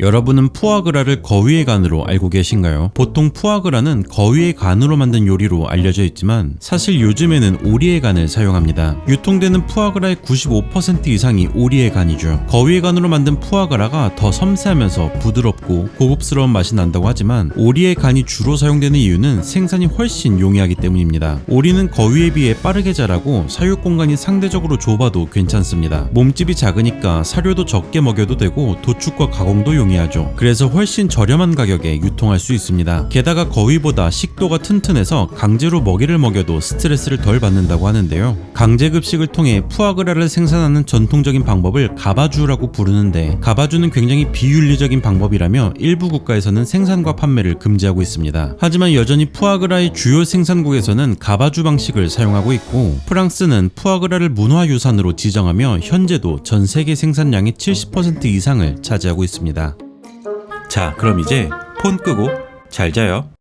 여러분은 푸아그라를 거위의 간으로 알고 계신가요? 보통 푸아그라는 거위의 간으로 만든 요리로 알려져 있지만 사실 요즘에는 오리의 간을 사용합니다. 유통되는 푸아그라의 95% 이상이 오리의 간이죠. 거위의 간으로 만든 푸아그라가 더 섬세하면서 부드럽고 고급스러운 맛이 난다고 하지만 오리의 간이 주로 사용되는 이유는 생산이 훨씬 용이하기 때문입니다. 오리는 거위에 비해 빠르게 자라고 사육 공간이 상대적으로 좁아도 괜찮습니다. 몸집이 작으니까 사료도 적게 먹여도 되고 도축과 가공도 용이 하죠. 그래서 훨씬 저렴한 가격에 유통할 수 있습니다. 게다가 거위보다 식도가 튼튼해서 강제로 먹이를 먹여도 스트레스를 덜 받는다고 하는데요. 강제 급식을 통해 푸아그라를 생산하는 전통적인 방법을 가바주라고 부르는데 가바주는 굉장히 비윤리적인 방법이라며 일부 국가에서는 생산과 판매를 금지하고 있습니다. 하지만 여전히 푸아그라의 주요 생산국에서는 가바주 방식을 사용하고 있고 프랑스는 푸아그라를 문화유산으로 지정하며 현재도 전 세계 생산량의 70% 이상을 차지하고 있습니다. 자, 그럼 이제 폰 끄고 잘 자요.